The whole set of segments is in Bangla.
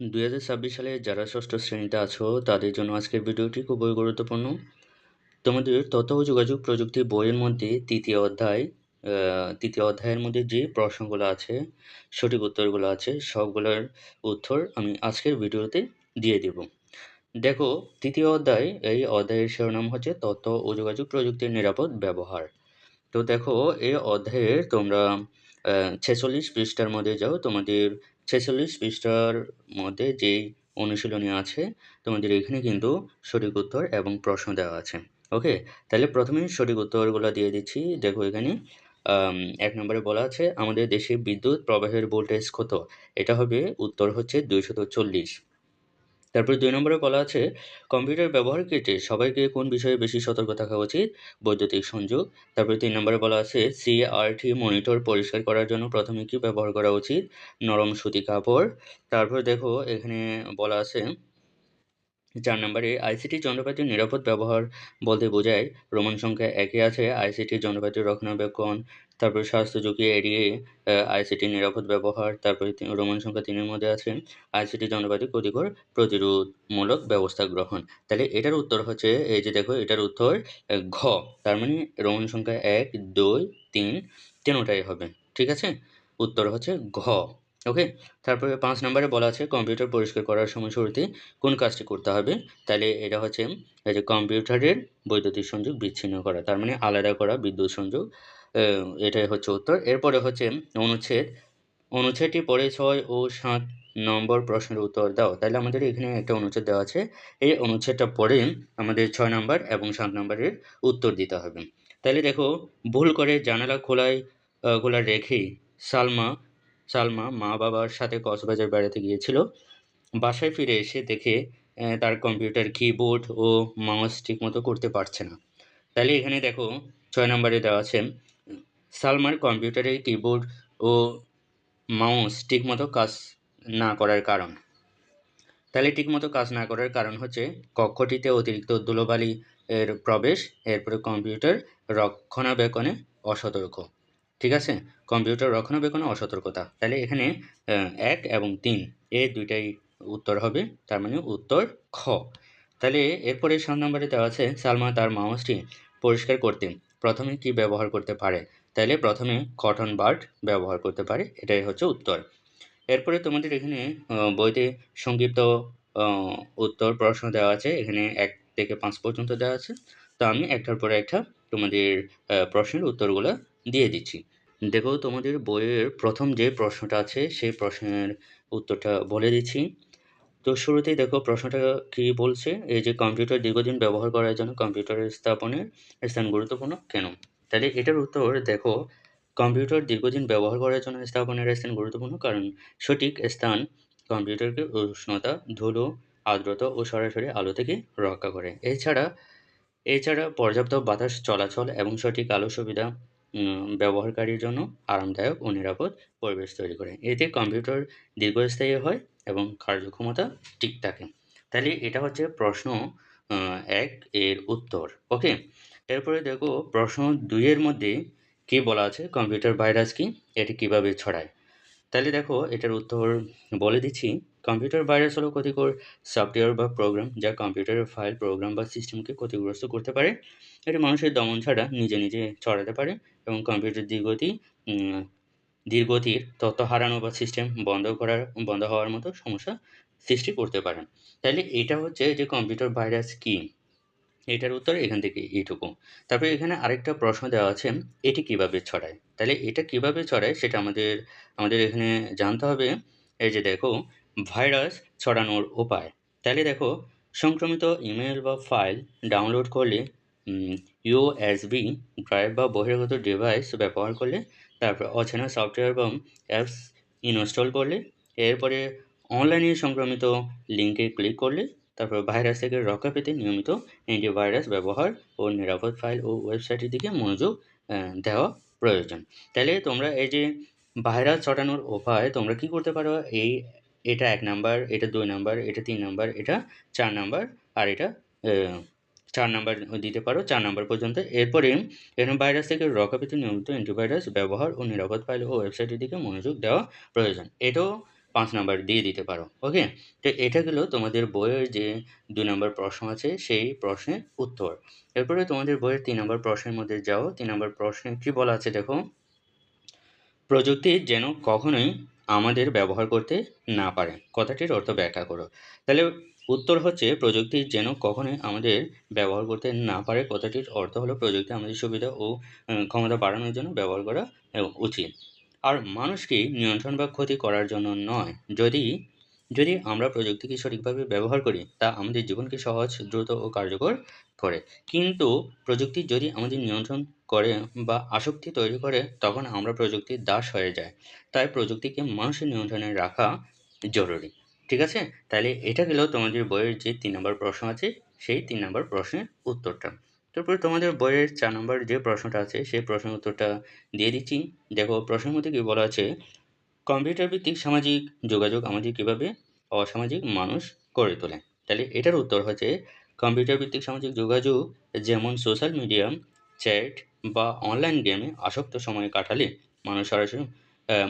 দুই হাজার ছাব্বিশ সালে যারা ষষ্ঠ শ্রেণীতে আছো, তাদের জন্য আজকের ভিডিওটি খুবই গুরুত্বপূর্ণ। তোমাদের তথ্য ও যোগাযোগ প্রযুক্তি বইয়ের মধ্যে তৃতীয় অধ্যায় তৃতীয় অধ্যায়ের মধ্যে যে প্রশ্নগুলো আছে, সঠিক উত্তরগুলো আছে, সবগুলোর উত্তর আমি আজকের ভিডিওতে দিয়ে দেব। দেখো, তৃতীয় অধ্যায়, এই অধ্যায়ের শিরোনাম হচ্ছে তথ্য ও যোগাযোগ প্রযুক্তির নিরাপদ ব্যবহার। তো দেখো, এই অধ্যায়ের তোমরা ছেচল্লিশ পৃষ্ঠার মধ্যে যাও, তোমাদের ছেচল্লিশ পৃষ্ঠার মধ্যে যে অনুশীলনী আছে, তোমাদের এখানে কিন্তু সঠিক উত্তর এবং প্রশ্ন দেওয়া আছে। ওকে? তাহলে প্রথমে সঠিক উত্তরগুলো দিয়ে দিচ্ছি। দেখো এখানে এক নম্বরে বলা আছে, আমাদের দেশে বিদ্যুৎ প্রবাহের ভোল্টেজ কত? এটা হবে উত্তর হচ্ছে দুইশত চল্লিশ। তারপরে দুই নম্বরে বলা আছে, কম্পিউটার ব্যবহার ক্ষেত্রে সবাইকে কোন বিষয়ে বেশি সতর্ক থাকা উচিত? বৈদ্যুতিক সংযোগ। তারপর তিন নম্বরে বলা আছে, সিআরটি মনিটর পরিষ্কার করার জন্য প্রথমে কী ব্যবহার করা উচিত? নরম সুতি কাপড়। তারপর দেখো এখানে বলা আছে চার নম্বরে আইসিটি যন্ত্রপাতির নিরাপদ ব্যবহার বলতে বোঝায় রোমান সংখ্যা একে আছে আইসিটি যন্ত্রপাতির রক্ষণাবেক্ষণ, তারপরে স্বাস্থ্য ঝুঁকি এড়িয়ে আইসিটি নিরাপদ ব্যবহার, তারপরে রোমান সংখ্যা তিনের মধ্যে আছে আইসিটি যন্ত্রপাতি ক্ষতিকর প্রতিরোধমূলক ব্যবস্থা গ্রহণ। তাহলে এটার উত্তর হচ্ছে, এই যে দেখো, এটার উত্তর ঘ। তার মানে রোমান সংখ্যা এক, দুই, তিন, তিনটাই হবে, ঠিক আছে? উত্তর হচ্ছে ঘ। ওকে তারপরে পাঁচ নম্বরে বলা আছে কম্পিউটার পরিষ্কার করার সময় শুরুতে কোন কাজটি করতে হবে? তাহলে এটা হচ্ছে যে কম্পিউটারের বৈদ্যুতিক সংযোগ বিচ্ছিন্ন করা, তার মানে আলাদা করা বিদ্যুৎ সংযোগ এটাই হচ্ছে উত্তর। এরপরে হচ্ছে অনুচ্ছেদ, অনুচ্ছেদটি পরে ছয় ও সাত নম্বর প্রশ্নের উত্তর দাও। তাহলে আমাদের এখানে একটা অনুচ্ছেদ দেওয়া আছে, এই অনুচ্ছেদটা পড়ে আমাদের ছয় নম্বর এবং সাত নম্বরের উত্তর দিতে হবে। তাহলে দেখো, ভুল করে জানালা খোলায় খোলা রেখেই সালমা সালমা মা বাবার সাথে কক্সবাজার বেড়াতে গিয়েছিল। বাসায় ফিরে এসে দেখে তার কম্পিউটার কিবোর্ড ও মাউস ঠিকমতো করতে পারছে না। তাহলে এখানে দেখো, ছয় নম্বরে দেওয়া আছে, সালমার কম্পিউটারে কিবোর্ড ও মাউস ঠিকমতো কাজ না করার কারণ। তাহলে ঠিকমতো কাজ না করার কারণ হচ্ছে, কক্ষটিতে অতিরিক্ত ধুলোবালি এর প্রবেশ, এরপরে কম্পিউটার রক্ষণাবেক্ষণে অসতর্ক। ঠিক আছে? কম্পিউটার রক্ষণাবেক্ষণে অসতর্কতা। তাহলে এখানে এক এবং তিন, এ দুইটাই উত্তর হবে, তার মানে উত্তর খ। তাহলে এরপরে সাত নম্বরে দেওয়া আছে, সালমা তার মাউসটি পরিষ্কার করতে, প্রথমে কি ব্যবহার করতে পারে? তাহলে প্রথমে কটন বার্ড ব্যবহার করতে পারে, এটাই হচ্ছে উত্তর। এরপরে তোমাদের এখানে বইতে সংক্ষিপ্ত উত্তর প্রশ্ন দেওয়া আছে, এখানে এক থেকে পাঁচ পর্যন্ত দেওয়া আছে। তো আমি একটার পরে একটা তোমাদের প্রশ্নের উত্তরগুলো দিয়ে দিচ্ছি। দেখো তোমাদের বইয়ের প্রথম যে প্রশ্নটা আছে, সেই প্রশ্নের উত্তরটা বলে দিচ্ছি। তো শুরুতেই দেখো প্রশ্নটা কি বলছে? এই যে কম্পিউটার দীর্ঘদিন ব্যবহার করার জন্য কম্পিউটারের স্থাপনের স্থান গুরুত্বপূর্ণ কেন? তাহলে এটার উত্তর দেখো কম্পিউটার দীর্ঘদিন ব্যবহার করার জন্য স্থাপনের স্থান গুরুত্বপূর্ণ কারণ সঠিক স্থান কম্পিউটারকে উষ্ণতা, ধুলো, আর্দ্রতা ও সরাসরি আলো থেকে রক্ষা করে। এছাড়া এছাড়া পর্যাপ্ত বাতাস চলাচল এবং সঠিক আলো সুবিধা ব্যবহারকারীর জন্য আরামদায়ক ও নিরাপদ পরিবেশ তৈরি করে। এতে কম্পিউটার দীর্ঘস্থায়ী হয় এবং কার্যক্ষমতা ঠিক থাকে। তাহলে এটা হচ্ছে প্রশ্ন এক এর উত্তর। ওকে এরপরে দেখো, প্রশ্ন দুইয়ের মধ্যে কি বলা আছে? কম্পিউটার ভাইরাস কি? এটি কীভাবে ছড়ায়? তাহলে দেখো, এটার উত্তর বলে দিচ্ছি। কম্পিউটার ভাইরাস হলো ক্ষতিকর সফটওয়্যার বা প্রোগ্রাম যা কম্পিউটারের ফাইল, প্রোগ্রাম বা সিস্টেমকে ক্ষতিগ্রস্ত করতে পারে। এটি মানুষের দমন ছাড়া নিজে নিজে ছড়াতে পারে এবং কম্পিউটার দীর্ঘতি দীর্ঘতির তথ্য হারানো বা সিস্টেম বন্ধ করার, বন্ধ হওয়ার মতো সমস্যা সৃষ্টি করতে পারে। তাহলে এটা হচ্ছে যে কম্পিউটার ভাইরাস কী? এটার উত্তর এখান থেকে এইটুকু। তারপরে এখানে আরেকটা প্রশ্ন দেওয়া আছে, এটি কীভাবে ছড়ায়? তাহলে এটা কীভাবে ছড়ায় সেটা আমাদের আমাদের এখানে জানতে হবে। এই যে দেখো ভাইরাস ছড়ানোর উপায়। তাহলে দেখো, সংক্রমিত ইমেল বা ফাইল ডাউনলোড করলে ইউএসবি ড্রাইভ বা বহিরাগত ডিভাইস ব্যবহার করলে, তারপর অচেনা সফটওয়্যার বা অ্যাপস ইনস্টল করলে, এরপরে অনলাইনে সংক্রমিত লিঙ্কে ক্লিক করলে, তারপর ভাইরাস থেকে রক্ষা পেতে নিয়মিত অ্যান্টিভাইরাস ব্যবহার ও নিরাপদ ফাইল ও ওয়েবসাইটের দিকে মনোযোগ দেওয়া প্রয়োজন। তাহলে তোমরা এই যে ভাইরাস ছড়ানোর উপায়, তোমরা কি করতে পারো? এই এটা এক নাম্বার, এটা দুই নাম্বার, এটা তিন নাম্বার, এটা চার নাম্বার, আর এটা চার নাম্বার দিতে পারো, চার নাম্বার পর্যন্ত। এরপরে এরকম ভাইরাস থেকে রক্ষা পেতে নিয়মিত অ্যান্টিভাইরাস ব্যবহার ও নিরাপদ ফাইল ও ওয়েবসাইটের দিকে মনোযোগ দেওয়া প্রয়োজন। এটাও পাঁচ নাম্বার দিয়ে দিতে পারো ওকে তো এটা গেল তোমাদের বইয়ের যে দুই নম্বর প্রশ্ন আছে, সেই প্রশ্নের উত্তর। এরপরে তোমাদের বইয়ের তিন নম্বর প্রশ্নের মধ্যে যাও। তিন নম্বর প্রশ্নে কী বলা আছে দেখো? প্রযুক্তি যেন কখনোই আমাদের ব্যবহার করতে না পারে কথাটির অর্থ ব্যাখ্যা করো। তাহলে উত্তর হচ্ছে প্রযুক্তি যেন কখনোই আমাদের ব্যবহার করতে না পারে। কথাটির অর্থ হলো প্রযুক্তি আমাদের সুবিধা ও ক্ষমতা বাড়ানোর জন্য ব্যবহার করা উচিত। আর মানুষকে নিয়ন্ত্রণ বা ক্ষতি করার জন্য নয়? যদি যদি আমরা প্রযুক্তিকে সঠিকভাবে ব্যবহার করি, তা আমাদের জীবনকে সহজ, দ্রুত ও কার্যকর করে। কিন্তু প্রযুক্তি যদি আমাদের নিয়ন্ত্রণ করে বা আসক্তি তৈরি করে, তখন আমরা প্রযুক্তির দাস হয়ে যাই। তাই প্রযুক্তিকে মানুষের নিয়ন্ত্রণে রাখা জরুরি। ঠিক আছে? তাহলে এটা গেল তোমাদের বইয়ের যে তিন নম্বর প্রশ্ন আছে, সেই তিন নম্বর প্রশ্নের উত্তরটা। তারপরে তোমাদের বইয়ের চার নম্বর যে প্রশ্নটা আছে, সেই প্রশ্নের উত্তরটা দিয়ে দিচ্ছি। দেখো, প্রশ্নের মধ্যে কী বলা আছে কম্পিউটার ভিত্তিক সামাজিক যোগাযোগ আমাদের কীভাবে অসামাজিক মানুষ করে তোলে? তাহলে এটার উত্তর হচ্ছে কম্পিউটার ভিত্তিক সামাজিক যোগাযোগ, যেমন সোশ্যাল মিডিয়া, চ্যাট বা অনলাইন গেমে আসক্ত সময় কাটালে মানুষ সরাসরি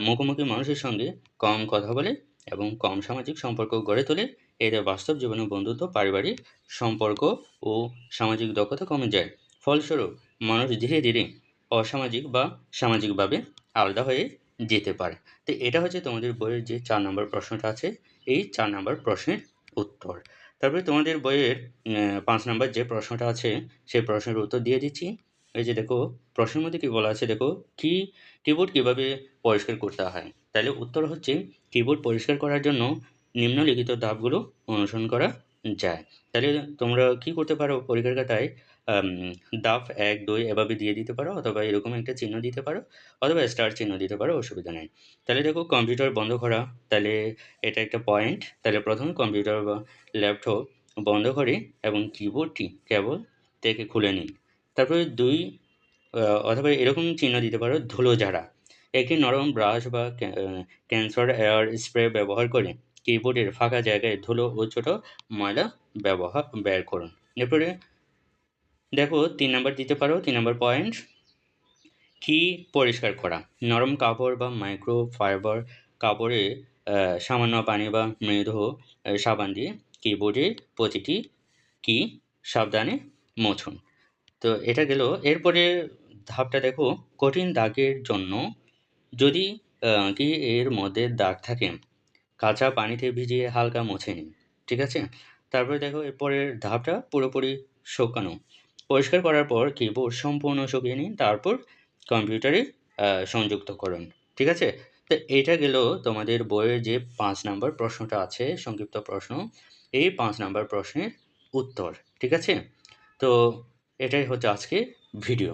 মুখোমুখি মানুষের সঙ্গে কম কথা বলে এবং কম সামাজিক সম্পর্ক গড়ে তোলে। এতে বাস্তব জীবনে বন্ধুত্ব, পারিবারিক সম্পর্ক ও সামাজিক দক্ষতা কমে যায়। ফলস্বরূপ, মানুষ ধীরে ধীরে অসামাজিক বা সামাজিকভাবে আলাদা হয়ে যেতে পারে। তো এটা হচ্ছে তোমাদের বইয়ের যে চার নম্বর প্রশ্নটা আছে। এই চার নম্বর প্রশ্নের উত্তর। তারপরে তোমাদের বইয়ের পাঁচ নাম্বার যে প্রশ্নটা আছে, সেই প্রশ্নের উত্তর দিয়ে দিচ্ছি। এই যে দেখো, প্রশ্নের মধ্যে কী বলা আছে? দেখো, কি কিবোর্ড কীভাবে পরিষ্কার করতে হয়? তাহলে উত্তর হচ্ছে কিবোর্ড পরিষ্কার করার জন্য নিম্নলিখিত ধাপগুলো অনুসরণ করা যায়। তাহলে তোমরা কি করতে পারো পরীক্ষার খাতায়? দাফ এক দুই এভাবে দিয়ে দিতে পারো অথবা এরকম একটা চিহ্ন দিতে পারো অথবা স্টার চিহ্ন দিতে পারো, অসুবিধা নেই। তাহলে দেখো কম্পিউটার বন্ধ করা, তাহলে এটা একটা পয়েন্ট তাহলে প্রথমে কম্পিউটার বা ল্যাপটপ বন্ধ করে এবং কিবোর্ডটি কেবল থেকে খুলে নিন তারপরে দুই অথবা এরকম চিহ্ন দিতে পারো ধুলো ঝাড়া। একটি নরম ব্রাশ বা ক্যান্সার এয়ার স্প্রে ব্যবহার করে কিবোর্ডের ফাঁকা জায়গায় ধুলো ও ছোটো ময়লা ব্যবহার বের করুন। এরপরে দেখো তিন নাম্বার দিতে পারো, তিন নাম্বার পয়েন্ট কি পরিষ্কার করা? নরম কাপড় বা মাইক্রো ফাইবার কাপড়ে সামান্য পানি বা মৃদু সাবান দিয়ে কিবোর্ডের প্রতিটি কি? সাবধানে মুছুন। তো এটা গেল। এরপরে ধাপটা দেখো, কঠিন দাগের জন্য যদি কি এর মধ্যে দাগ থাকে, কাঁচা পানিতে ভিজিয়ে হালকা মুছে নিন, ঠিক আছে? তারপরে দেখো, এরপরের ধাপটা পুরোপুরি শুকানো। পরিষ্কার করার পর কিবোর্ড সম্পূর্ণ শুকিয়ে নিন, তারপর কম্পিউটারে সংযুক্ত করুন, ঠিক আছে? তো এটা গেল তোমাদের বইয়ের যে পাঁচ নাম্বার প্রশ্নটা আছে, সংক্ষিপ্ত প্রশ্ন। এই পাঁচ নাম্বার প্রশ্নের উত্তর, ঠিক আছে? তো এটাই হচ্ছে আজকে ভিডিও